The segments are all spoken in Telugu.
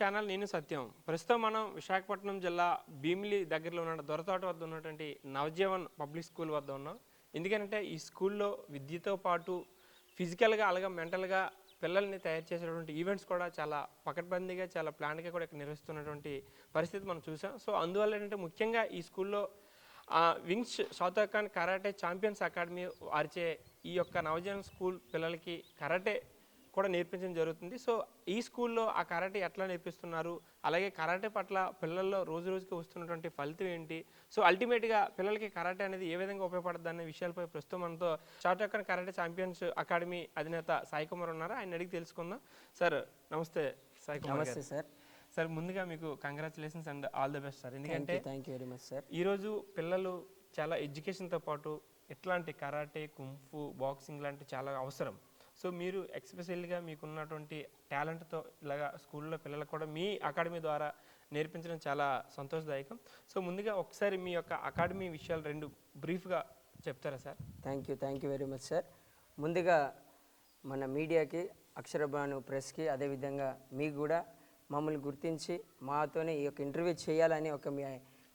ఛానల్ నేను సత్యం. ప్రస్తుతం మనం విశాఖపట్నం జిల్లా భీమిలి దగ్గరలో ఉన్న దొరతోట వద్ద ఉన్నటువంటి నవజీవన్ పబ్లిక్ స్కూల్ వద్ద ఉన్నాం. ఎందుకంటే ఈ స్కూల్లో విద్యతో పాటు ఫిజికల్గా అలాగే మెంటల్గా పిల్లల్ని తయారు చేసేటువంటి ఈవెంట్స్ కూడా చాలా పకడ్బందీగా చాలా ప్లాన్గా కూడా ఇక్కడ నిర్వహిస్తున్నటువంటి పరిస్థితి మనం చూసాం. సో అందువల్ల ఏంటంటే ముఖ్యంగా ఈ స్కూల్లో wings south karate champions academy వారిచే ఈ యొక్క నవజీవన్ స్కూల్ పిల్లలకి కరాటే కూడా నేర్పించడం జరుగుతుంది. సో ఈ స్కూల్లో ఆ కరాటే ఎట్లా నేర్పిస్తున్నారు? అలాగే కరాటే పట్ల పిల్లల్లో రోజు రోజుకి వస్తున్నటువంటి ఫలితం ఏంటి? సో అల్టిమేట్గా పిల్లలకి కరాటే అనేది ఏ విధంగా ఉపయోగపడుతుంది అనే విషయాలపై ప్రస్తుతం మనతో షార్ట్ కరాటే ఛాంపియన్స్ అకాడమీ అధినేత సాయి కుమార్ ఉన్నారు? ఆయన అడిగి తెలుసుకుందాం. సార్ నమస్తే సాయి కుమార్. నమస్తే సార్. సార్ ముందుగా మీకు congratulations and all the best sir. ఎందుకంటే thank you very much sir. ఈరోజు పిల్లలు చాలా ఎడ్యుకేషన్తో పాటు ఎట్లాంటి కరాటే కుంఫు బాక్సింగ్ లాంటి చాలా అవసరం. సో మీరు ఎక్స్పెషల్గా మీకున్నటువంటి టాలెంట్తో ఇలాగా స్కూల్లో పిల్లలకు కూడా మీ అకాడమీ ద్వారా నేర్పించడం చాలా సంతోషదాయకం. సో ముందుగా ఒకసారి మీ యొక్క అకాడమీ విషయాలు రెండు బ్రీఫ్గా చెప్తారా sir? Thank you thank you very much sir. ముందుగా మన మీడియాకి అక్షరభాను ప్రెస్కి అదేవిధంగా మీకు కూడా మమ్మల్ని గుర్తించి మాతోనే ఈ యొక్క ఇంటర్వ్యూ చేయాలని ఒక మీ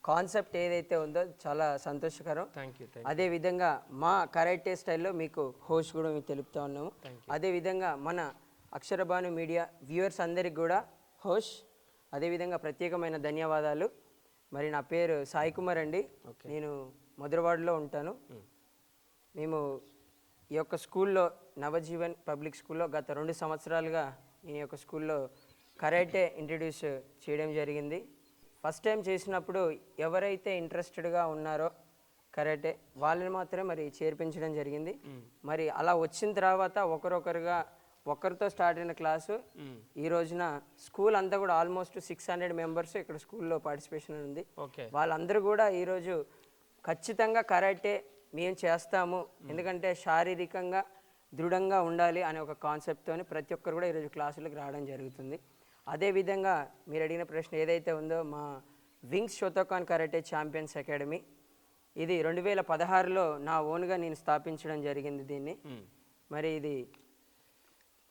కాన్సెప్ట్ ఏదైతే ఉందో చాలా సంతోషకరం. థ్యాంక్ యూ థ్యాంక్ అదే విధంగా మా కరాటే స్టైల్లో మీకు హోస్ట్ కూడా మీకు తెలుపుతా ఉన్నాము. అదే విధంగా మన అక్షరభాను మీడియా వ్యూవర్స్ అందరికి కూడా హోస్ట్ అదేవిధంగా ప్రత్యేకమైన ధన్యవాదాలు. మరి నా పేరు సాయి కుమార్ అండి. నేను మధురవాడలో ఉంటాను. మేము ఈ యొక్క స్కూల్లో నవజీవన్ పబ్లిక్ స్కూల్లో గత రెండు సంవత్సరాలుగా నేను ఈ యొక్క స్కూల్లో కరాటే ఇంట్రడ్యూస్ చేయడం జరిగింది. ఫస్ట్ టైం చేసినప్పుడు ఎవరైతే ఇంట్రెస్టెడ్గా ఉన్నారో కరాటే వాళ్ళని మాత్రమే మరి చేర్పించడం జరిగింది. మరి అలా వచ్చిన తర్వాత ఒకరొకరుగా ఒకరితో స్టార్ట్ అయిన క్లాసు. ఈ రోజున స్కూల్ అంతా కూడా ఆల్మోస్ట్ సిక్స్ హండ్రెడ్ మెంబర్స్ ఇక్కడ స్కూల్లో పార్టిసిపేషన్ ఉంది. వాళ్ళందరూ కూడా ఈరోజు ఖచ్చితంగా కరాటే మేము చేస్తాము. ఎందుకంటే శారీరకంగా దృఢంగా ఉండాలి అనే ఒక కాన్సెప్ట్తోని ప్రతి ఒక్కరు కూడా ఈరోజు క్లాసులకు రావడం జరుగుతుంది. అదేవిధంగా మీరు అడిగిన ప్రశ్న ఏదైతే ఉందో మా wings Shotokan karate champions academy. ఇది రెండు వేల పదహారులో నా ఓన్గా నేను స్థాపించడం జరిగింది దీన్ని. మరి ఇది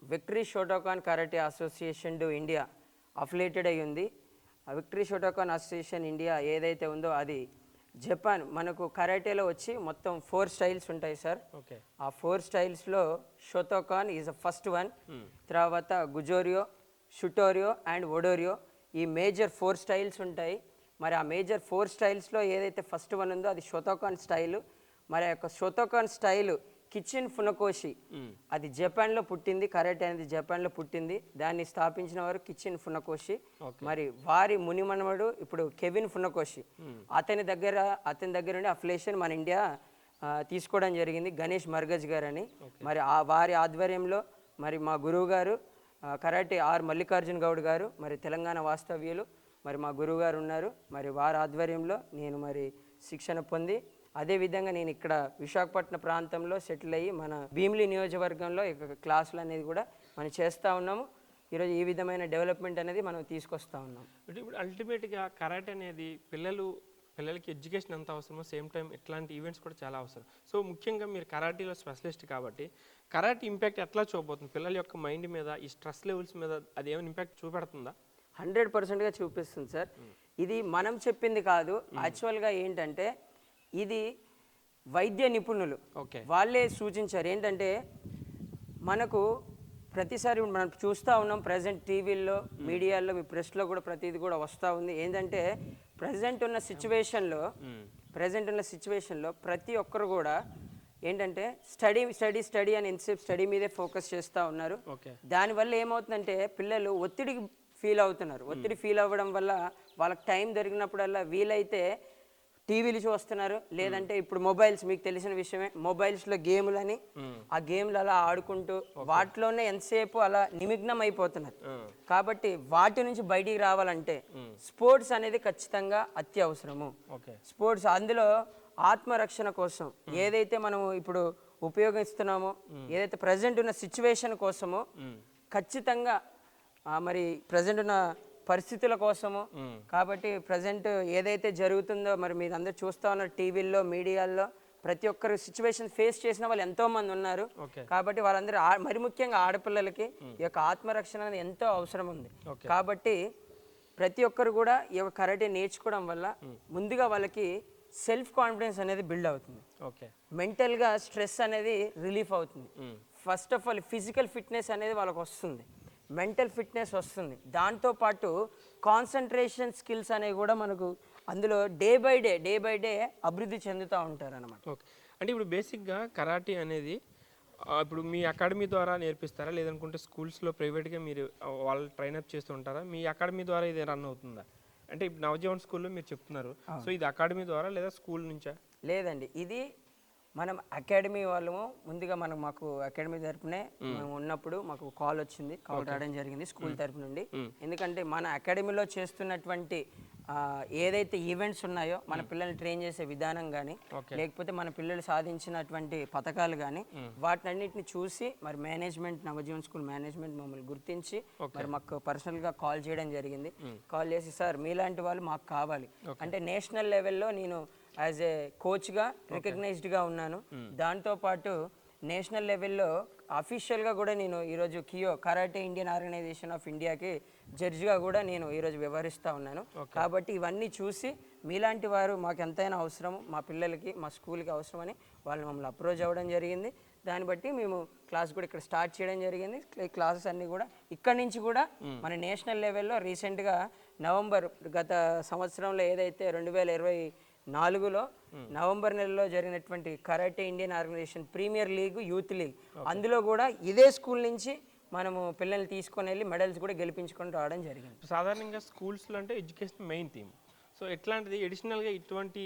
victory Shotokan karate association to India affiliated అయి ఉంది. ఆ విక్టరీ షోటోకాన్ అసోసియేషన్ ఇండియా ఏదైతే ఉందో అది జపాన్ మనకు కరాటేలో వచ్చి మొత్తం ఫోర్ స్టైల్స్ ఉంటాయి సార్. ఓకే. ఆ ఫోర్ స్టైల్స్లో షోతోకాన్ ఈజ్ ఫస్ట్ వన్. తర్వాత గుజోరియో షుటోరియో అండ్ ఒడోరియో ఈ మేజర్ ఫోర్ స్టైల్స్ ఉంటాయి. మరి ఆ మేజర్ ఫోర్ స్టైల్స్లో ఏదైతే ఫస్ట్ వన్ ఉందో అది షోతోకాన్ స్టైలు మరి ఆ యొక్క షోతోకాన్ స్టైలు కిచెన్ ఫునకోషి. అది జపాన్లో పుట్టింది కరాటే అనేది జపాన్లో పుట్టింది. దాన్ని స్థాపించిన వారు కిచెన్ ఫునకోషి. మరి వారి మునిమనవడు ఇప్పుడు కెవిన్ ఫునకోషి. అతని దగ్గర అతని దగ్గర నుండి అఫిలేషన్ మన ఇండియా తీసుకోవడం జరిగింది గణేష్ మర్గజ్ గారు అని మరి ఆ వారి ఆధ్వర్యంలో మరి మా గురువు గారు కరాటే ఆర్ మల్లికార్జున్ గౌడ్ గారు మరి తెలంగాణ వాస్తవ్యులు మరి మా గురువు గారు ఉన్నారు. మరి వారి ఆధ్వర్యంలో నేను మరి శిక్షణ పొంది అదేవిధంగా నేను ఇక్కడ విశాఖపట్నం ప్రాంతంలో సెటిల్ అయ్యి మన భీమిలి నియోజకవర్గంలో ఇక క్లాసులు అనేది కూడా మనం చేస్తూ ఉన్నాము. ఈరోజు ఈ విధమైన డెవలప్మెంట్ అనేది మనం తీసుకొస్తా ఉన్నాం. ఇప్పుడు అల్టిమేట్గా కరాటే అనేది పిల్లలు పిల్లలకి ఎడ్యుకేషన్ ఎంత అవసరమో సేమ్ టైం ఇట్లాంటి ఈవెంట్స్ కూడా చాలా అవసరం. సో ముఖ్యంగా మీరు కరాటీలో స్పెషలిస్ట్ కాబట్టి కరాటీ ఇంపాక్ట్ ఎట్లా చూపబోతుంది? పిల్లల యొక్క మైండ్ మీద ఈ స్ట్రెస్ లెవెల్స్ మీద అది ఏమైనా ఇంపాక్ట్ చూపెడుతుందా? హండ్రెడ్ పర్సెంట్గా చూపిస్తుంది సార్. ఇది మనం చెప్పింది కాదు. యాక్చువల్గా ఏంటంటే ఇది వైద్య నిపుణులు ఓకే. వాళ్ళే సూచించారు. ఏంటంటే మనకు ప్రతిసారి మనం చూస్తూ ఉన్నాం ప్రజెంట్ టీవీల్లో మీడియాలో మీ ప్రెస్లో కూడా ప్రతిదీ కూడా వస్తూ ఉంది. ఏంటంటే ప్రజెంట్ ఉన్న సిచ్యువేషన్లో ప్రజెంట్ ఉన్న సిచ్యువేషన్లో ప్రతి ఒక్కరు కూడా ఏంటంటే స్టడీ స్టడీ స్టడీ అని ఎంతసేపు స్టడీ మీదే ఫోకస్ చేస్తూ ఉన్నారు. దానివల్ల ఏమవుతుందంటే పిల్లలు ఒత్తిడికి ఫీల్ అవుతున్నారు. ఒత్తిడి ఫీల్ అవ్వడం వల్ల వాళ్ళకి టైం దొరికినప్పుడల్లా వీలైతే టీవీలు చూస్తున్నారు. లేదంటే ఇప్పుడు మొబైల్స్ మీకు తెలిసిన విషయమే మొబైల్స్లో గేములని ఆ గేమ్లు అలా ఆడుకుంటూ వాటిలోనే ఎంతసేపు అలా నిమగ్నం అయిపోతున్నారు కాబట్టి వాటి నుంచి బయటికి రావాలంటే స్పోర్ట్స్ అనేది ఖచ్చితంగా అత్యవసరము. స్పోర్ట్స్ అందులో ఆత్మరక్షణ కోసం ఏదైతే మనం ఇప్పుడు ఉపయోగిస్తున్నామో ఏదైతే ప్రజెంట్ ఉన్న సిచ్యువేషన్ కోసమో ఖచ్చితంగా మరి ప్రజెంట్ ఉన్న పరిస్థితుల కోసము. కాబట్టి ప్రజెంట్ ఏదైతే జరుగుతుందో మరి మీరు అందరు చూస్తూ ఉన్నారు టీవీల్లో మీడియాల్లో ప్రతి ఒక్కరు సిచ్యువేషన్ ఫేస్ చేసిన వాళ్ళు ఎంతో మంది ఉన్నారు కాబట్టి వాళ్ళందరూ మరి ముఖ్యంగా ఆడపిల్లలకి ఈ యొక్క ఆత్మరక్షణ అనేది ఎంతో అవసరం ఉంది. కాబట్టి ప్రతి ఒక్కరు కూడా ఈ యొక్క కరాటే నేర్చుకోవడం వల్ల ముందుగా వాళ్ళకి సెల్ఫ్ కాన్ఫిడెన్స్ అనేది బిల్డ్ అవుతుంది. ఓకే. మెంటల్గా స్ట్రెస్ అనేది రిలీఫ్ అవుతుంది. First of all physical fitness అనేది వాళ్ళకి వస్తుంది. మెంటల్ ఫిట్నెస్ వస్తుంది. దాంతోపాటు కాన్సన్ట్రేషన్ స్కిల్స్ అనేవి కూడా మనకు అందులో day by day day by day అభివృద్ధి చెందుతూ ఉంటారు అనమాట ఓకే. అంటే ఇప్పుడు బేసిక్గా కరాటీ అనేది ఇప్పుడు మీ అకాడమీ ద్వారా నేర్పిస్తారా? లేదనుకుంటే స్కూల్స్లో ప్రైవేట్గా మీరు వాళ్ళు ట్రైనప్ చేస్తూ ఉంటారా? మీ అకాడమీ ద్వారా ఇది రన్ అవుతుందా? అంటే ఇప్పుడు నవజీవన్ స్కూల్లో మీరు చెప్తున్నారు. సో ఇది అకాడమీ ద్వారా లేదా స్కూల్ నుంచా? లేదండి. ఇది మనం అకాడమీ వాళ్ళము ముందుగా మనం మాకు అకాడమీ తరపునే మేము. ఉన్నప్పుడు మాకు కాల్ వచ్చింది కాల్ రావడం జరిగింది స్కూల్ తరపు నుండి. ఎందుకంటే మన అకాడమీలో చేస్తున్నటువంటి ఏదైతే ఈవెంట్స్ ఉన్నాయో మన పిల్లల్ని ట్రైన్ చేసే విధానం కానీ లేకపోతే మన పిల్లలు సాధించినటువంటి పథకాలు కానీ వాటినన్నిటిని చూసి మరి మేనేజ్మెంట్ నవజీవన్ స్కూల్ మేనేజ్మెంట్ మమ్మల్ని గుర్తించి మరి మాకు పర్సనల్గా కాల్ చేయడం జరిగింది. కాల్ చేసి సార్ మీలాంటి వాళ్ళు మాకు కావాలి. అంటే నేషనల్ లెవెల్లో నేను యాజ్ ఏ కోచ్గా రికగ్నైజ్డ్గా ఉన్నాను. దాంతోపాటు నేషనల్ లెవెల్లో అఫీషియల్గా కూడా నేను ఈరోజు KIO karate Indian organization of ఇండియాకి జడ్జిగా కూడా నేను ఈరోజు వ్యవహరిస్తూ ఉన్నాను. కాబట్టి ఇవన్నీ చూసి మీలాంటి వారు మాకు ఎంతైనా అవసరం మా పిల్లలకి మా స్కూల్కి అవసరమని వాళ్ళు మమ్మల్ని అప్రోచ్ అవ్వడం జరిగింది. దాన్ని బట్టి మేము క్లాస్ కూడా ఇక్కడ స్టార్ట్ చేయడం జరిగింది. క్ల- క్లాసెస్ అన్నీ కూడా ఇక్కడి నుంచి కూడా మన నేషనల్ లెవెల్లో రీసెంట్గా నవంబర్ గత సంవత్సరంలో ఏదైతే రెండు వేల ఇరవై నాలుగులో నవంబర్ నెలలో జరిగినటువంటి karate Indian organisation premier league youth league. అందులో కూడా ఇదే స్కూల్ నుంచి మనము పిల్లల్ని తీసుకొని వెళ్ళి మెడల్స్ కూడా గెలిపించుకొని రావడం జరిగింది. సాధారణంగా స్కూల్స్లో అంటే ఎడ్యుకేషన్ మెయిన్ థీమ్. సో ఎట్లాంటిది? ఎడిషనల్గా ఇటువంటి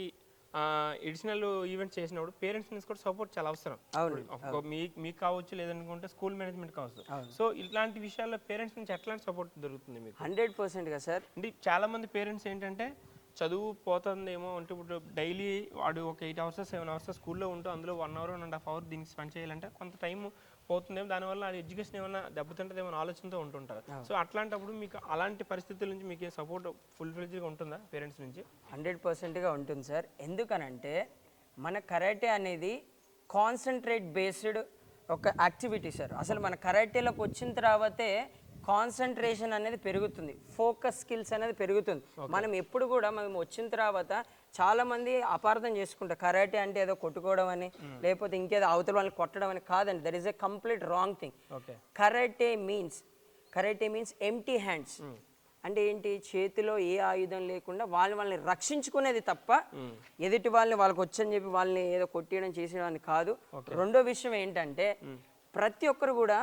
ఎడిషనల్ ఈవెంట్స్ చేసినప్పుడు పేరెంట్స్ నుంచి కూడా సపోర్ట్ చాలా అవసరం. అవును ఒక మీ మీకు కావచ్చు లేదనుకుంటే స్కూల్ మేనేజ్మెంట్ కావచ్చు. సో ఇట్లాంటి విషయాల్లో పేరెంట్స్ నుంచి ఎట్లాంటి సపోర్ట్ దొరుకుతుంది మీకు? హండ్రెడ్ పర్సెంట్గా సార్. అంటే చాలా మంది పేరెంట్స్ ఏంటంటే చదువు పోతుందేమో అంటే ఇప్పుడు డైలీ వాడు ఒక ఎయిట్ అవర్స్ సెవెన్ అవర్స్ స్కూల్లో ఉంటూ అందులో one hour one and half hour దీనికి స్పెండ్ చేయాలంటే కొంత టైం పోతుందేమో. దానివల్ల ఆ ఎడ్యుకేషన్ ఏమైనా దెబ్బతింటుందేమో ఆలోచనతో ఉంటుంటారు. సో అట్లాంటప్పుడు మీకు అలాంటి పరిస్థితుల నుంచి మీకు సపోర్ట్ ఫుల్ ఫ్లెడ్జ్గా ఉంటుందా పేరెంట్స్ నుంచి? హండ్రెడ్ పర్సెంట్గా ఉంటుంది సార్. ఎందుకనంటే మన కరాటే అనేది కాన్సన్ట్రేట్ బేస్డ్ ఒక యాక్టివిటీ సార్. అసలు మన కరాటేలోకి వచ్చిన తర్వాతే కాన్సన్ట్రేషన్ అనేది పెరుగుతుంది. ఫోకస్ స్కిల్స్ అనేది పెరుగుతుంది. మనం ఎప్పుడు కూడా మనం వచ్చిన తర్వాత చాలా మంది అపార్థం చేసుకుంటారు. కరాటే అంటే ఏదో కొట్టుకోవడం అని లేకపోతే ఇంకేదో అవతల వాళ్ళని కొట్టడం అని కాదండి. There is a complete wrong thing karate means karate means empty hands అంటే ఏంటి? చేతిలో ఏ ఆయుధం లేకుండా వాళ్ళని వాళ్ళని రక్షించుకునేది తప్ప ఎదుటి వాళ్ళని వాళ్ళకి వచ్చని చెప్పి వాళ్ళని ఏదో కొట్టేయడం చేసేయడానికి కాదు. రెండో విషయం ఏంటంటే ప్రతి ఒక్కరు కూడా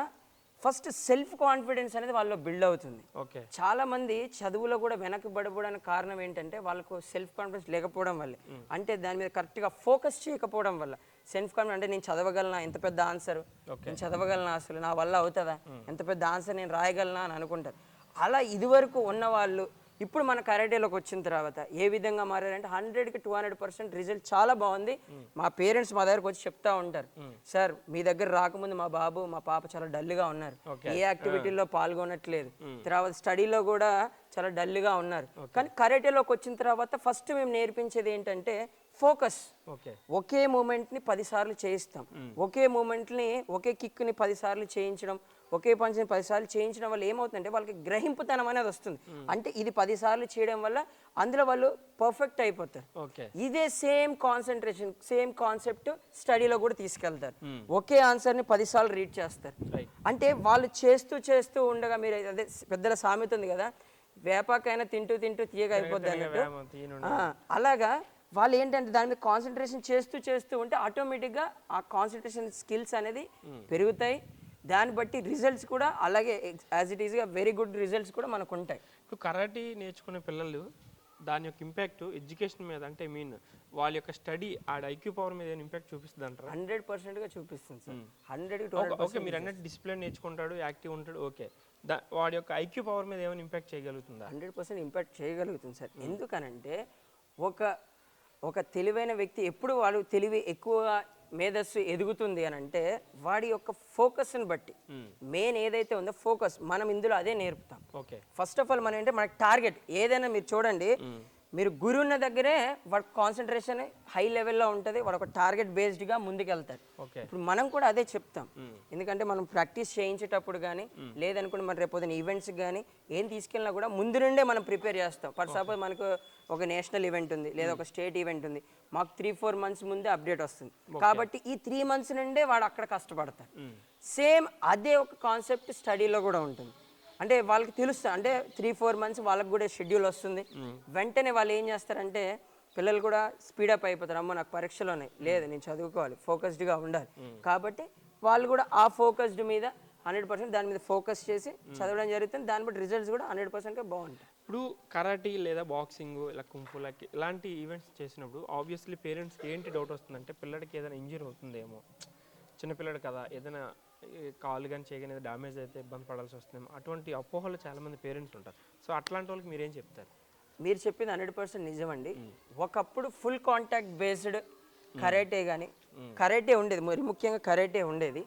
ఫస్ట్ సెల్ఫ్ కాన్ఫిడెన్స్ అనేది వాళ్ళలో బిల్డ్ అవుతుంది. ఓకే. చాలా మంది చదువులో కూడా వెనకబడిపోవడానికి కారణం ఏంటంటే వాళ్ళకు సెల్ఫ్ కాన్ఫిడెన్స్ లేకపోవడం వల్ల. అంటే దాని మీద కరెక్ట్గా ఫోకస్ చేయకపోవడం వల్ల. సెల్ఫ్ కాన్ఫిడెన్స్ అంటే నేను చదవగలనా? ఎంత పెద్ద ఆన్సర్? నేను చదవగలనా అసలు? నా వల్ల అవుతుందా? ఎంత పెద్ద ఆన్సర్ నేను రాయగలనా అని అనుకుంటారు. అలా ఇదివరకు ఉన్న వాళ్ళు ఇప్పుడు మన కరాటేలోకి వచ్చిన తర్వాత ఏ విధంగా మారారంటే హండ్రెడ్కి టూ హండ్రెడ్ పర్సెంట్ రిజల్ట్ చాలా బాగుంది. మా పేరెంట్స్ మా దగ్గరకు వచ్చి చెప్తా ఉంటారు. సార్ మీ దగ్గర రాకముందు మా బాబు మా పాప చాలా డల్గా ఉన్నారు. ఏ యాక్టివిటీలో పాల్గొనట్లేదు. తర్వాత స్టడీలో కూడా చాలా డల్గా ఉన్నారు. కానీ కరాటేలోకి వచ్చిన తర్వాత ఫస్ట్ మేము నేర్పించేది ఏంటంటే ఫోకస్. ఓకే. ఒకే మూమెంట్ని పదిసార్లు చేయిస్తాం. ఒకే మూమెంట్ని ఒకే కిక్ని పదిసార్లు చేయించడం. ఒకే పంచ్ని పదిసార్లు చేయించడం వల్ల ఏమవుతుందంటే వాళ్ళకి గ్రహింపుతనం అనేది వస్తుంది. అంటే ఇది పదిసార్లు చేయడం వల్ల అందులో వాళ్ళు పర్ఫెక్ట్ అయిపోతారు. ఇదే సేమ్ కాన్సన్ట్రేషన్ సేమ్ కాన్సెప్ట్ స్టడీలో కూడా తీసుకెళ్తారు. ఒకే ఆన్సర్ని పదిసార్లు రీడ్ చేస్తారు. అంటే వాళ్ళు చేస్తూ చేస్తూ ఉండగా మీరు అదే పెద్దల సామెత ఉంది కదా వేపాకైనా తింటూ తింటూ తీయగా అయిపోద్ది అన్నట్టు. అలాగా వాళ్ళు ఏంటంటే దాని మీద కాన్సన్ట్రేషన్ చేస్తూ చేస్తూ ఉంటే ఆటోమేటిక్గా ఆ కాన్సన్ట్రేషన్ స్కిల్స్ అనేది పెరుగుతాయి. దాన్ని బట్టి రిజల్ట్స్ కూడా అలాగే యాజ్ ఇట్ ఈస్గా వెరీ గుడ్ రిజల్ట్స్ కూడా మనకు ఉంటాయి ఇప్పుడు కరాటీ నేర్చుకునే పిల్లలు దాని యొక్క ఇంపాక్ట్ ఎడ్యుకేషన్ మీద అంటే మీన్ వాళ్ళ యొక్క స్టడీ ఆ ఐక్యూ పవర్ మీద ఏమైనా ఇంపాక్ట్ చూపిస్తుంది అంటారా హండ్రెడ్ పర్సెంట్గా చూపిస్తుంది సార్. హండ్రెడ్ టు ఓకే మీరు అన్నట్టు డిసిప్లిన్ నేర్చుకుంటాడు యాక్టివ్ ఉంటాడు ఓకే దా వాడి యొక్క ఐక్యూ పవర్ మీద ఏమైనా ఇంపాక్ట్ చేయగలుగుతుందా? హండ్రెడ్ పర్సెంట్ ఇంపాక్ట్ చేయగలుగుతుంది సార్. ఎందుకనంటే ఒక ఒక తెలివైన వ్యక్తి ఎప్పుడు వాడు తెలివి ఎక్కువ మేధస్సు ఎదుగుతుంది అని అంటే వాడి యొక్క ఫోకస్ని బట్టి. మెయిన్ ఏదైతే ఉందో ఫోకస్ మనం ఇందులో అదే నేర్పుతాం. ఓకే. ఫస్ట్ ఆఫ్ ఆల్ మనం ఏంటంటే మనకి టార్గెట్ ఏదైనా మీరు చూడండి. మీరు గురువు ఉన్న దగ్గరే వాడు కాన్సన్ట్రేషన్ హై లెవెల్లో ఉంటుంది వాడు ఒక టార్గెట్ బేస్డ్గా ముందుకెళ్తాడు. ఇప్పుడు మనం కూడా అదే చెప్తాం. ఎందుకంటే మనం ప్రాక్టీస్ చేయించేటప్పుడు కానీ లేదనుకుంటే మన రేపు పొద్దున ఈవెంట్స్కి కానీ ఏం తీసుకెళ్ళినా కూడా ముందు నుండే మనం ప్రిపేర్ చేస్తాం. ఫర్ సపోజ్ మనకు ఒక నేషనల్ ఈవెంట్ ఉంది లేదా ఒక స్టేట్ ఈవెంట్ ఉంది. మాకు త్రీ ఫోర్ మంత్స్ ముందే అప్డేట్ వస్తుంది. కాబట్టి ఈ త్రీ మంత్స్ నుండే వాడు అక్కడ కష్టపడతాడు. సేమ్ అదే ఒక కాన్సెప్ట్ స్టడీలో కూడా ఉంటుంది. అంటే వాళ్ళకి తెలుస్తుంది అంటే త్రీ ఫోర్ మంత్స్ వాళ్ళకి కూడా షెడ్యూల్ వస్తుంది. వెంటనే వాళ్ళు ఏం చేస్తారంటే పిల్లలు కూడా స్పీడప్ అయిపోతారు. అమ్మో నాకు పరీక్షలు ఉన్నాయి లేదు నేను చదువుకోవాలి ఫోకస్డ్గా ఉండాలి. కాబట్టి వాళ్ళు కూడా ఆ ఫోకస్డ్ మీద హండ్రెడ్ పర్సెంట్ దాని మీద ఫోకస్ చేసి చదవడం జరుగుతుంది. దాన్ని బట్టి రిజల్ట్స్ కూడా హండ్రెడ్ పర్సెంట్గా బాగుంటాయి. ఇప్పుడు కరాటీ లేదా బాక్సింగ్ ఇలా కుంఫు లకి ఇలాంటి ఈవెంట్స్ చేసినప్పుడు ఆబ్వియస్లీ పేరెంట్స్కి ఏంటి డౌట్ వస్తుందంటే పిల్లడికి ఏదైనా ఇంజరీ అవుతుందేమో. చిన్నపిల్లడు కదా ఏదైనా కాలు కానీ చేయగానే డ్యామేజ్ అయితే ఇబ్బంది పడాల్సి వస్తుందేమో అటువంటి అపోహలు చాలామంది పేరెంట్స్ ఉంటారు. సో అట్లాంటి వాళ్ళకి మీరేం చెప్తారు? మీరు చెప్పింది హండ్రెడ్ పర్సెంట్ నిజమండి. ఒకప్పుడు ఫుల్ కాంటాక్ట్ బేస్డ్ కరాటే కానీ కరాటే ఉండేది. మరి ముఖ్యంగా కరాటే ఉండేది.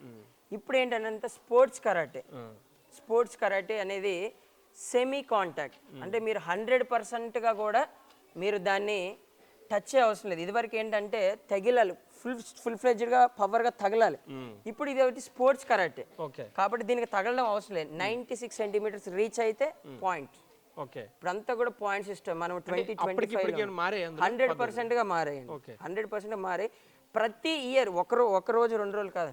ఇప్పుడు ఏంటంటే స్పోర్ట్స్ కరాటే. స్పోర్ట్స్ కరాటే అనేది సెమీ కాంటాక్ట్ అంటే మీరు హండ్రెడ్ పర్సెంట్గా కూడా మీరు దాన్ని టచ్ అవసరం లేదు. ఇదివరకు ఏంటంటే తగిలాలి ఫుల్ ఫుల్ ఫ్లెడ్జ్డ్గా పవర్గా తగలాలి. ఇప్పుడు ఇది ఒకటి స్పోర్ట్స్ కరాటే. ఓకే. కాబట్టి దీనికి తగలడం అవసరం లేదు. నైంటీ సిక్స్ సెంటీమీటర్స్ రీచ్ అయితే పాయింట్. ఓకే. ఇప్పుడంతా కూడా పాయింట్ సిస్టమ్ మనం ట్వంటీ ట్వంటీ మారాయి అందులో? హండ్రెడ్ పర్సెంట్గా మారాయండి. హండ్రెడ్ పర్సెంట్ మారాయి. ప్రతి ఇయర్ ఒకరో ఒక రోజు రెండు రోజులు కాదు.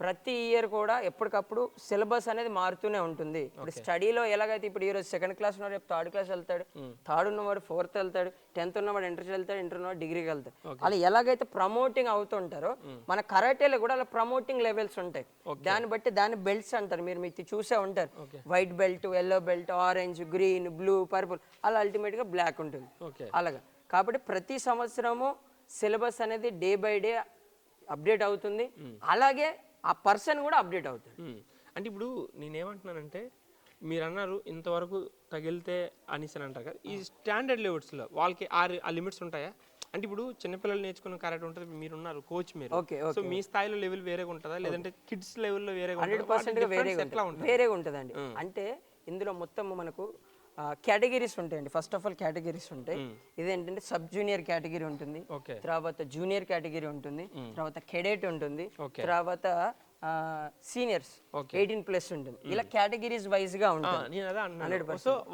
ప్రతి ఇయర్ కూడా ఎప్పటికప్పుడు సిలబస్ అనేది మారుతూనే ఉంటుంది. ఇప్పుడు స్టడీలో ఎలాగైతే ఇప్పుడు ఈ రోజు సెకండ్ క్లాస్ ఉన్నవాడు రేపు థర్డ్ క్లాస్ వెళ్తాడు థర్డ్ ఉన్నవాడు ఫోర్త్ వెళ్తాడు టెన్త్ ఉన్నవాడు ఇంటర్కి వెళ్తాడు ఇంటర్ ఉన్నవాడు డిగ్రీకి వెళ్తాడు. అలా ఎలాగైతే ప్రమోటింగ్ అవుతుంటారో మన కరాటేలో కూడా అలా ప్రమోటింగ్ లెవెల్స్ ఉంటాయి. దాన్ని బట్టి దాన్ని బెల్ట్స్ అంటారు. మీరు మీకు చూసే ఉంటారు. White belt yellow belt orange green blue purple అలా ultimate గా బ్లాక్ ఉంటుంది. అలాగా. కాబట్టి ప్రతి సంవత్సరము సిలబస్ అనేది డే బై డే అప్డేట్ అవుతుంది. అలాగే ఆ పర్సన్ కూడా అప్డేట్ అవుతుంది. అంటే ఇప్పుడు నేనేమంటున్నానంటే మీరు అన్నారు ఇంతవరకు తగిలితే అనేసి అని అంటారు కదా ఈ స్టాండర్డ్ లెవెల్స్లో వాళ్ళకి ఆ రి- ఆ లిమిట్స్ ఉంటాయా? అంటే ఇప్పుడు చిన్నపిల్లలు నేర్చుకున్న కరెక్ట్ ఉంటుంది మీరు ఉన్నారు కోచ్ మీరు. ఓకే సో మీ స్థాయిలో లెవెల్ వేరేగా ఉంటుందా? లేదంటే కిడ్స్ లెవెల్లో వేరేగా హండ్రెడ్ వేరేగా ఎట్లా ఉంటుంది. ఉంటుంది? వేరేగా ఉంటుందండి. అంటే ఇందులో మొత్తం మనకు కేటగిరీస్ ఉంటాయండి. ఫస్ట్ ఆఫ్ ఆల్ కేటగిరీస్ ఉంటాయి. ఇదేంటంటే సబ్ జూనియర్ కేటగిరీ ఉంటుంది. తర్వాత జూనియర్ కేటగిరీ ఉంటుంది. తర్వాత కెడెట్ ఉంటుంది. తర్వాత సీనియర్స్. ఎయిటీన్ ప్లస్ ఉంటుంది. ఇలా కేటగిరీస్ వైజ్గా ఉంటుంది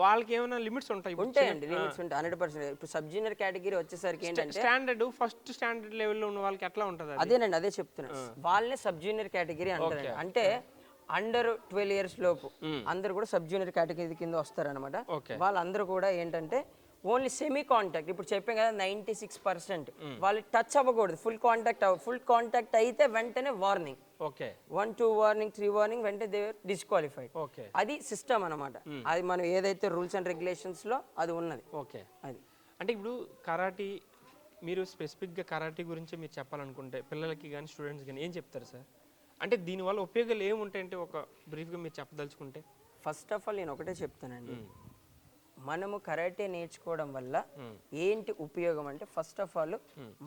వాళ్ళకి ఏమైనా లిమిట్స్ ఉంటాయి ఉంటాయండి లిమిట్స్ ఉంటాయి హండ్రెడ్ పర్సెంట్. ఇప్పుడు సబ్ జూనియర్ కేటగిరీ వచ్చేసరికి ఏంటంటే స్టాండర్డ్ ఫస్ట్ స్టాండర్డ్ లెవెల్లో ఉన్న వాళ్ళకి ఎట్లా ఉంటుంది అది? అదేనండి అదే చెప్తున్నా. వాళ్ళనే సబ్ జూనియర్ కేటగిరీ అంటారండి. అంటే అండర్ ట్వెల్వ్ ఇయర్స్ లోపు అందరు కూడా సబ్ జూనియర్ కేటగిరీ కింద వస్తారనమాట Okay. వాళ్ళందరూ కూడా ఏంటంటే ఓన్లీ సెమీ కాంటాక్ట్ ఇప్పుడు చెప్పాం కదా నైంటీ సిక్స్ పర్సెంట్ వాళ్ళు టచ్ అవ్వకూడదు. ఫుల్ కాంటాక్ట్ అవ్వ ఫుల్ కాంటాక్ట్ అయితే వెంటనే warning okay one two warning three warning వెంటనే దే డిస్క్వాలిఫైడ్ ఓకే అది సిస్టమ్ అన్నమాట. అది మనం ఏదైతే రూల్స్ అండ్ రెగ్యులేషన్స్లో అది ఉన్నది. ఓకే అది. అంటే ఇప్పుడు కరాటీ మీరు స్పెసిఫిక్గా కరాటీ గురించి మీరు చెప్పాలనుకుంటే పిల్లలకి కానీ స్టూడెంట్స్ కానీ ఏం చెప్తారు సార్? అంటే దీనివల్ల ఉపయోగాలు ఏముంటాయంటే ఒక బ్రీఫ్గా మీరు చెప్పదలుచుకుంటే? ఫస్ట్ ఆఫ్ ఆల్ నేను ఒకటే చెప్తానండి. మనము కరాటే నేర్చుకోవడం వల్ల ఏంటి ఉపయోగం అంటే ఫస్ట్ ఆఫ్ ఆల్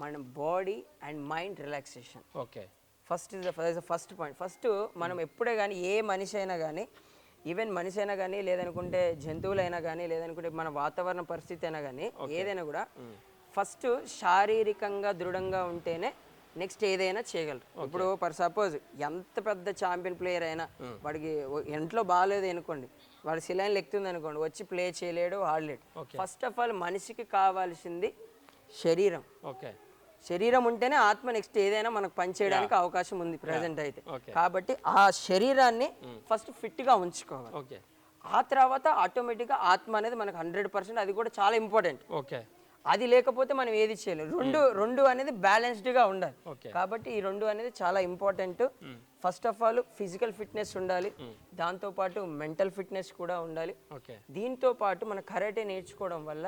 మన body and mind relaxation okay. First is first point first మనం ఎప్పుడే కానీ ఏ మనిషి అయినా కానీ ఈవెన్ మనిషి అయినా కానీ లేదనుకుంటే జంతువులైనా కానీ లేదనుకుంటే మన వాతావరణ పరిస్థితి అయినా కానీ ఏదైనా కూడా ఫస్ట్ శారీరకంగా దృఢంగా ఉంటేనే నెక్స్ట్ ఏదైనా చేయగలరు. ఇప్పుడు ఫర్ సపోజ్ ఎంత పెద్ద ఛాంపియన్ ప్లేయర్ అయినా వాడికి ఇంట్లో బాగాలేదు అనుకోండి వాడి శిలైన్ లెక్తుంది అనుకోండి వచ్చి ప్లే చేయలేడు ఆడలేడు. ఫస్ట్ ఆఫ్ ఆల్ మనిషికి కావాల్సింది శరీరం. ఓకే. శరీరం ఉంటేనే ఆత్మ నెక్స్ట్ ఏదైనా మనకు పనిచేయడానికి అవకాశం ఉంది ప్రజెంట్ అయితే. కాబట్టి ఆ శరీరాన్ని ఫస్ట్ ఫిట్గా ఉంచుకోవాలి. ఆ తర్వాత ఆటోమేటిక్గా ఆత్మ అనేది మనకు హండ్రెడ్ పర్సెంట్ అది కూడా చాలా ఇంపార్టెంట్ ఓకే. అది లేకపోతే మనం ఏది చేయలేము రెండు రెండు అనేది బ్యాలెన్స్డ్గా ఉండాలి. కాబట్టి ఈ రెండు అనేది చాలా important first of all physical fitness ఉండాలి. దాంతోపాటు మెంటల్ ఫిట్నెస్ కూడా ఉండాలి. దీంతో పాటు మన కరాటే నేర్చుకోవడం వల్ల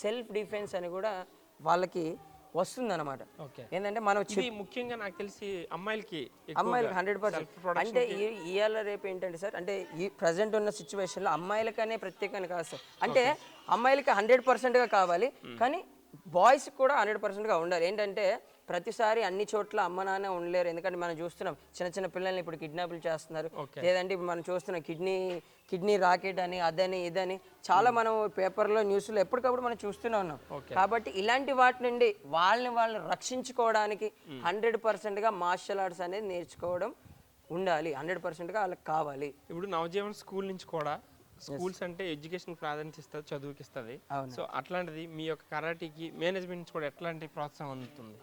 సెల్ఫ్ డిఫెన్స్ అని కూడా వాళ్ళకి వస్తుందన్నమాట. ఓకే. ఏంటంటే మనం ముఖ్యంగా నాకు తెలిసి అమ్మాయిలకి అమ్మాయిలకు హండ్రెడ్ పర్సెంట్ అంటే ఈ- ఇవాళ రేపు ఏంటంటే సార్ అంటే ఈ ప్రజెంట్ ఉన్న సిచ్యువేషన్లో అమ్మాయిలకనే ప్రత్యేకంగా కాదు సార్. అంటే అమ్మాయిలకి హండ్రెడ్ పర్సెంట్గా కావాలి కానీ బాయ్స్ కూడా హండ్రెడ్ పర్సెంట్గా ఉండాలి. ఏంటంటే ప్రతిసారి అన్ని చోట్ల అమ్మ నాన్న ఉండలేరు. ఎందుకంటే మనం చూస్తున్నాం చిన్న చిన్న పిల్లల్ని ఇప్పుడు కిడ్నాపులు చేస్తున్నారు. లేదంటే ఇప్పుడు మనం చూస్తున్నాం కిడ్నీ కిడ్నీ రాకెట్ అని అదని ఇదని చాలా మనం పేపర్లో న్యూస్లో ఎప్పటికప్పుడు మనం చూస్తూనే ఉన్నాం. కాబట్టి ఇలాంటి వాటి నుండి వాళ్ళని వాళ్ళని రక్షించుకోవడానికి హండ్రెడ్ పర్సెంట్గా మార్షల్ ఆర్ట్స్ అనేది నేర్చుకోవడం ఉండాలి. హండ్రెడ్ పర్సెంట్గా వాళ్ళకి కావాలి. ఇప్పుడు నవజీవన్ స్కూల్ నుంచి కూడా స్కూల్స్ అంటే ఎడ్యుకేషన్ ప్రాధాన్యత ఇస్తుంది చదువుకి ఇస్తుంది. సో అట్లాంటిది మీ యొక్క కరాటీకి మేనేజ్మెంట్ నుంచి కూడా ఎట్లాంటి ప్రోత్సాహం అందుతుంది?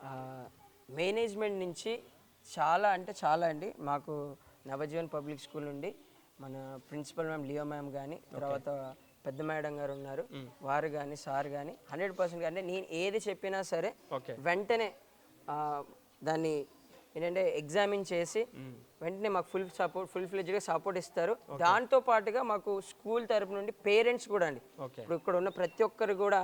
మేనేజ్మెంట్ నుంచి చాలా అంటే చాలా అండి. మాకు నవజీవన్ పబ్లిక్ స్కూల్ నుండి మన ప్రిన్సిపల్ మ్యామ్ లియో మ్యామ్ కానీ తర్వాత పెద్ద మేడం గారు ఉన్నారు. వారు కానీ సార్ కానీ హండ్రెడ్ పర్సెంట్ అంటే నేను ఏది చెప్పినా సరే వెంటనే దాన్ని ఏంటంటే ఎగ్జామిన్ చేసి వెంటనే మాకు ఫుల్ సపోర్ట్ ఫుల్ ఫ్లెజ్గా సపోర్ట్ ఇస్తారు. దాంతో పాటుగా మాకు స్కూల్ తరపు నుండి పేరెంట్స్ కూడా అండి. ఇప్పుడు ఇక్కడ ఉన్న ప్రతి ఒక్కరు కూడా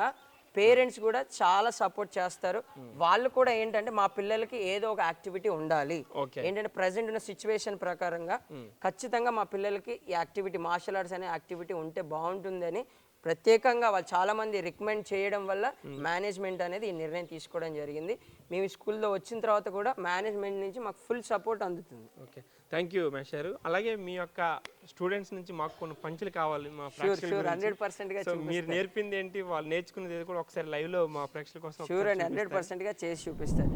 పేరెంట్స్ కూడా చాలా సపోర్ట్ చేస్తారు. వాళ్ళు కూడా ఏంటంటే మా పిల్లలకి ఏదో ఒక యాక్టివిటీ ఉండాలి. ఏంటంటే ప్రజెంట్ ఉన్న సిచ్యువేషన్ ప్రకారంగా ఖచ్చితంగా మా పిల్లలకి ఈ యాక్టివిటీ మార్షల్ ఆర్ట్స్ అనే యాక్టివిటీ ఉంటే బాగుంటుందని ప్రత్యేకంగా వాళ్ళు చాలా మంది రికమెండ్ చేయడం వల్ల మేనేజ్మెంట్ అనేది ఈ నిర్ణయం తీసుకోవడం జరిగింది. మేము స్కూల్లో వచ్చిన తర్వాత కూడా మేనేజ్మెంట్ నుంచి మాకు ఫుల్ సపోర్ట్ అందుతుంది. ఓకే. థ్యాంక్ యూ మేషారు. అలాగే మీ యొక్క స్టూడెంట్స్ నుంచి మాకు కొన్ని పంచులు కావాలి మా. హండ్రెడ్ పర్సెంట్గా సో మీరు నేర్పింది ఏంటి? వాళ్ళు నేర్చుకున్నది కూడా ఒకసారి లైవ్లో మా ప్రేక్షకుల కోసం షూర్ అండి. హండ్రెడ్ పర్సెంట్గా చేసి చూపిస్తాను.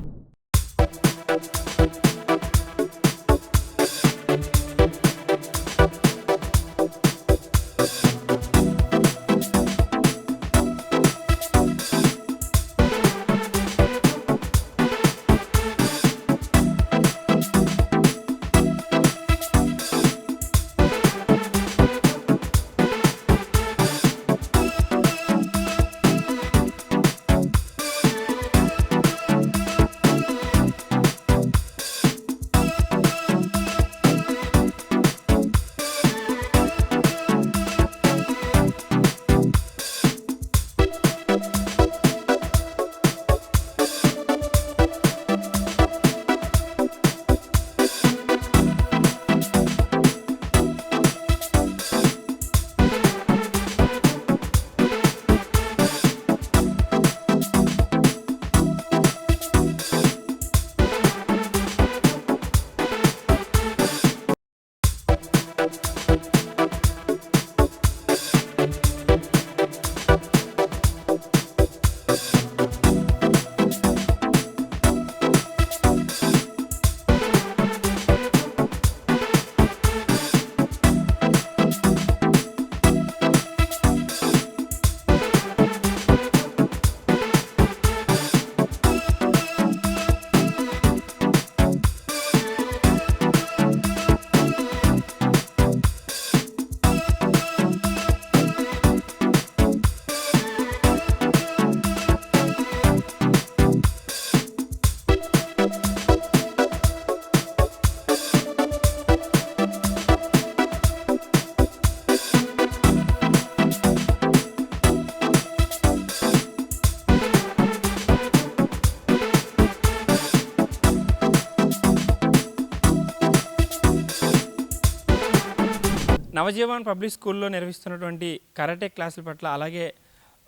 నవజీవన్ పబ్లిక్ స్కూల్లో నిర్వహిస్తున్నటువంటి కరాటే క్లాసుల పట్ల అలాగే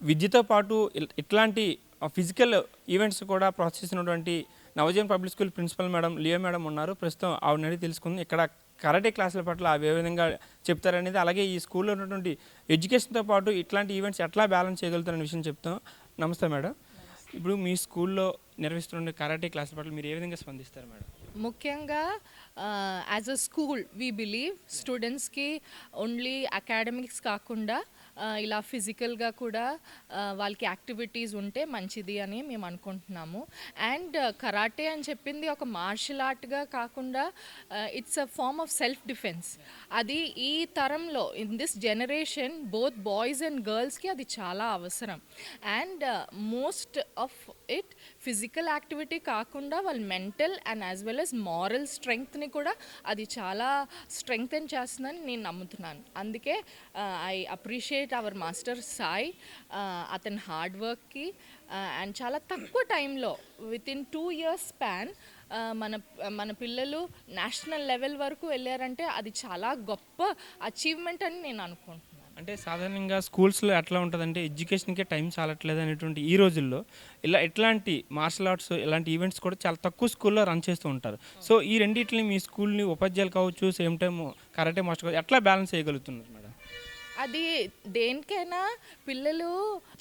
విద్యతో పాటు ఇట్లాంటి ఫిజికల్ ఈవెంట్స్ కూడా ప్రోత్సహిస్తున్నటువంటి Navajeevan public school principal madam Leo madam ఉన్నారు. ప్రస్తుతం ఆవిడ తెలుసుకుంది. ఇక్కడ కరాటే క్లాసుల పట్ల అవి ఏ విధంగా చెప్తారనేది అలాగే ఈ స్కూల్లో ఉన్నటువంటి ఎడ్యుకేషన్తో పాటు ఇట్లాంటి ఈవెంట్స్ ఎట్లా బ్యాలెన్స్ చేయగలుగుతారనే విషయం చెప్తాం. నమస్తే మేడం. ఇప్పుడు మీ స్కూల్లో నిర్వహిస్తున్న కరాటే క్లాసుల పట్ల మీరు ఏ విధంగా స్పందిస్తారు మేడం? ముఖ్యంగా as a school we believe స్టూడెంట్స్కి ఓన్లీ అకాడమిక్స్ కాకుండా ఇలా ఫిజికల్గా కూడా వాళ్ళకి యాక్టివిటీస్ ఉంటే మంచిది అని మేము అనుకుంటున్నాము. అండ్ కరాటే అని చెప్పింది ఒక మార్షల్ ఆర్ట్గా కాకుండా it's a form of self defence అది ఈ తరంలో in this generation both boys and గర్ల్స్కి అది చాలా అవసరం. And most of it physical activity కాకుండా వాళ్ళ mental and as well as moral స్ట్రెంగ్త్ని కూడా అది చాలా స్ట్రెంగ్తెన్ చేస్తుందని నేను నమ్ముతున్నాను. అందుకే I appreciate our master Sai అతని హార్డ్ వర్క్కి అండ్ చాలా తక్కువ టైంలో within two years span మన మన పిల్లలు నేషనల్ లెవెల్ వరకు వెళ్ళారంటే అది చాలా గొప్ప అచీవ్మెంట్ అని నేను అనుకుంటున్నాను. అంటే సాధారణంగా స్కూల్స్లో ఎట్లా ఉంటుందంటే ఎడ్యుకేషన్కే టైం చాలట్లేదు అనేటువంటి ఈ రోజుల్లో ఇలా ఎట్లాంటి మార్షల్ ఆర్ట్స్ ఇలాంటి ఈవెంట్స్ కూడా చాలా తక్కువ స్కూల్లో రన్ చేస్తూ ఉంటారు. సో ఈ రెండింటిని మీ స్కూల్ని ఉపాధ్యాయులు కావచ్చు సేమ్ టైం కరాటే మాస్టర్ కావచ్చు ఎట్లా బ్యాలెన్స్ చేయగలుగుతున్నారు మేడం? అది దేనికైనా పిల్లలు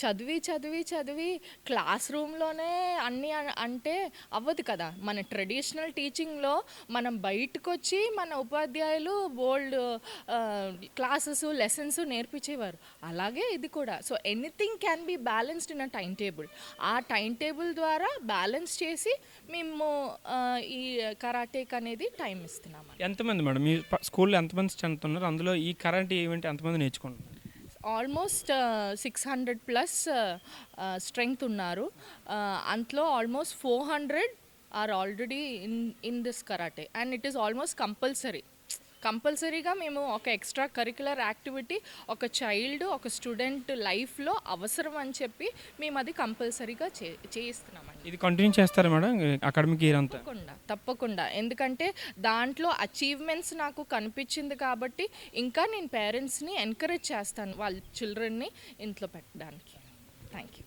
చదివి చదివి చదివి క్లాస్ రూమ్లోనే అన్నీ అంటే అవ్వదు కదా. మన ట్రెడిషనల్ టీచింగ్లో మనం బయటకు వచ్చి మన ఉపాధ్యాయులు బోల్డ్ క్లాసెస్ లెసన్స్ నేర్పించేవారు. అలాగే ఇది కూడా. So anything can be balanced in a time table. ఆ టైం టేబుల్ ద్వారా బ్యాలెన్స్ చేసి మేము ఈ కరాటేక్ అనేది టైం ఇస్తున్నాము ఎంతమంది మేడం? మీ స్కూల్లో ఎంతమంది స్ట్రెంత్ ఉన్నారు అందులో ఈ కరాటే ఈవెంట్ ఎంతమంది నేర్చుకుంటున్నారు almost six hundred plus strength ఉన్నారు. అంతలో almost four hundred are already in in this karate. And it is almost compulsory. కంపల్సరీగా మేము ఒక ఎక్స్ట్రా కరికులర్ యాక్టివిటీ ఒక చైల్డ్ ఒక స్టూడెంట్ లైఫ్లో అవసరం అని చెప్పి మేము అది కంపల్సరీగా చే చేయిస్తున్నామండి. ఇది కంటిన్యూ చేస్తారా మేడం? అకాడమిక్ ఇయర్ అంతా? తప్పకుండా తప్పకుండా. ఎందుకంటే దాంట్లో అచీవ్మెంట్స్ నాకు కనిపించింది కాబట్టి ఇంకా నేను పేరెంట్స్ని ఎంకరేజ్ చేస్తాను వాళ్ళ చిల్డ్రన్ని ఇంట్లో పెట్టడానికి. Thank you.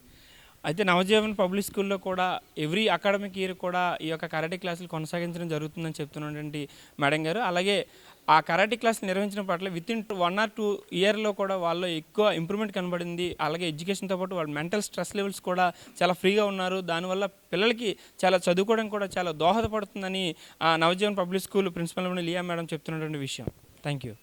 అయితే నవజీవన్ పబ్లిక్ స్కూల్లో కూడా ఎవ్రీ అకాడమిక్ ఇయర్ కూడా ఈ యొక్క కరాటే క్లాసులు కొనసాగించడం జరుగుతుందని చెప్తున్నటువంటి మేడం గారు. అలాగే ఆ కరాటే క్లాస్ నిర్వహించిన పట్ల within one or two ఇయర్లో కూడా వాళ్ళు ఎక్కువ ఇంప్రూవ్మెంట్ కనబడింది. అలాగే ఎడ్యుకేషన్తో పాటు వాళ్ళ మెంటల్ స్ట్రెస్ లెవెల్స్ కూడా చాలా ఫ్రీగా ఉన్నారు. దానివల్ల పిల్లలకి చాలా చదువుకోవడం కూడా చాలా దోహదపడుతుందని ఆ Navajeevan public school principal Leah madam చెప్తున్నటువంటి విషయం. Thank you